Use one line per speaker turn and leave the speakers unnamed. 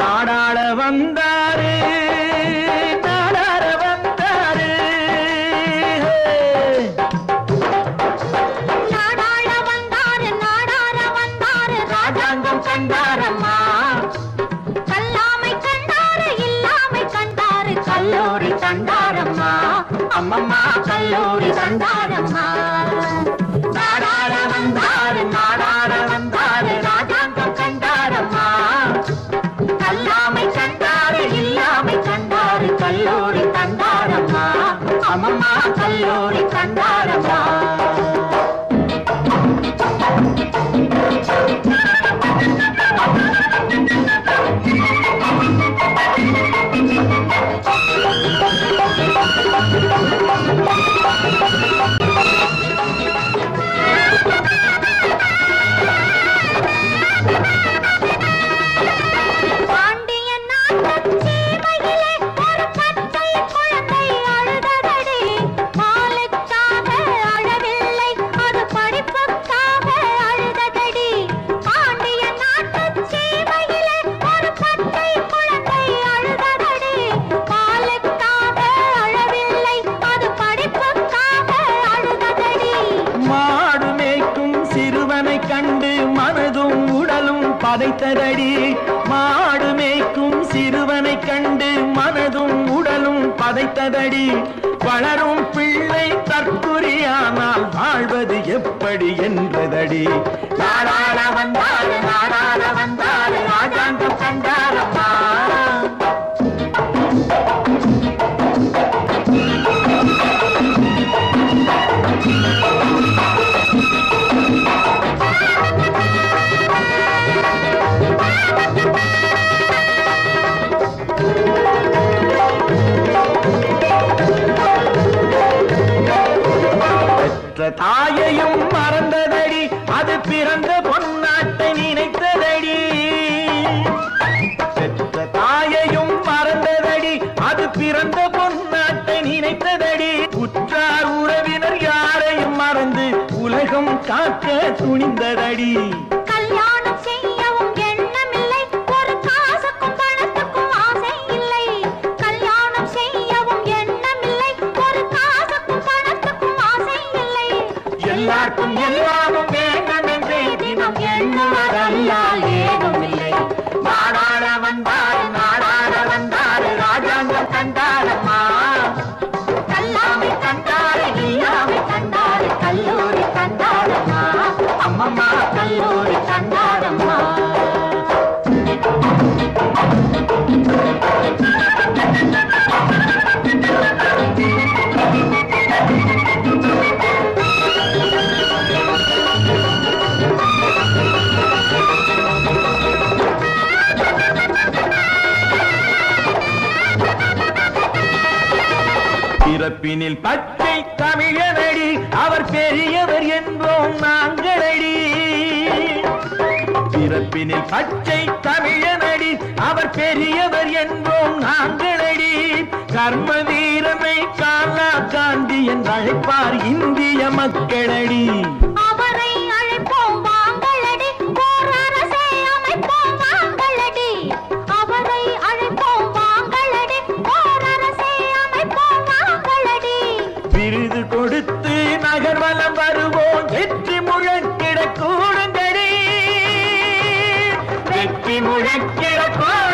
நாடாள
அம்மம்மா கல்லூரி கண்டாரம்மா நாடாள வந்தாரு நாடாள வந்தாரு ராஜாங்கம் கண்டாரம்மா. கல்லாமை கண்டாரு இல்லாமை கண்டாரு கல்லூரி கண்டாரம்மா அம்மம்மா கல்லூரி கண்டாரம்மா
you. பதைத்ததடி மாடு மேய்க்கும் சிறுவனை கண்டு மனதும் உடலும் பதைத்ததடி வளரும் பிள்ளை தற்குறியானால் வாழ்வது எப்படி என்றதடி நாடாள வந்தாள் நாடாள வந்தாள். தாயையும் மறந்ததடி அது பிறந்த பொன்னாட்டை நினைத்ததடி. செத்த தாயையும் மறந்ததடி அது பிறந்த பொன்னாட்டை நினைத்ததடி. உற்றார் உறவினர் யாரையும் மறந்து உலகம் காக்க துணிந்ததடி. பிறப்பினில் பச்சை தமிழனடி அவர் பெரியவர் என்றோம் நாங்களடி. பிறப்பினில் பச்சை தமிழனடி அவர் பெரியவர் என்றோம் நாங்களடி. கர்ம வீரனை காலா காந்தி என்று அழைப்பார் இந்திய மக்களடி. முழக்கிடப்போ